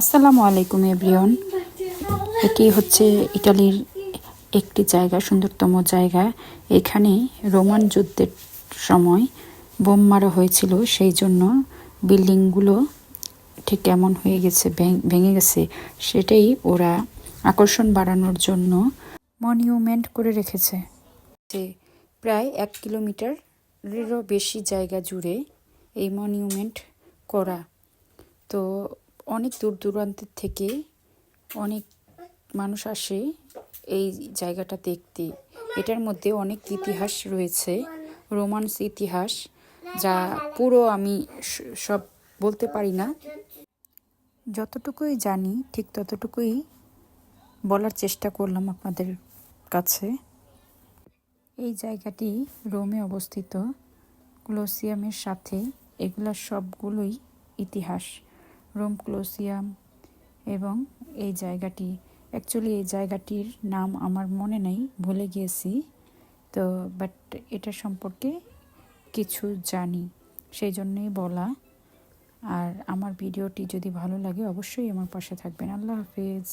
আসসালামু আলাইকুম এভরিওন এটি হচ্ছে ইটালির একটি জায়গা, সুন্দরতম জায়গা। এখানে রোমান যুদ্ধের সময় বোম মারা হয়েছিল, সেই জন্য বিল্ডিংগুলো ঠিক কেমন হয়ে গেছে ভেঙে গেছে, সেটাই ওরা আকর্ষণ বাড়ানোর জন্য মনিউমেন্ট করে রেখেছে। যে প্রায় এক কিলোমিটারেরও বেশি জায়গা জুড়ে এই মনিউমেন্ট করা। তো অনেক দূর দূরান্তের থেকে অনেক মানুষ আসে এই জায়গাটা দেখতে। এটার মধ্যে অনেক ইতিহাস রয়েছে, রোমান্স ইতিহাস, যা পুরো আমি সব বলতে পারি না। যতটুকুই জানি, ঠিক ততটুকুই বলার চেষ্টা করলাম আপনাদের কাছে। এই জায়গাটি রোমে অবস্থিত, ক্লোসিয়ামের সাথে এগুলা সবগুলোই ইতিহাস। রোম ক্লোসিয়াম এবং এই জায়গাটি অ্যাকচুয়ালি এই জায়গাটির নাম আমার মনে নেই, ভুলে গিয়েছি। তো বাট এটা সম্পর্কে কিছু জানি, সেই জন্যই বলা। আর আমার ভিডিওটি যদি ভালো লাগে, অবশ্যই আমার পাশে থাকবেন। আল্লাহ হাফিজ।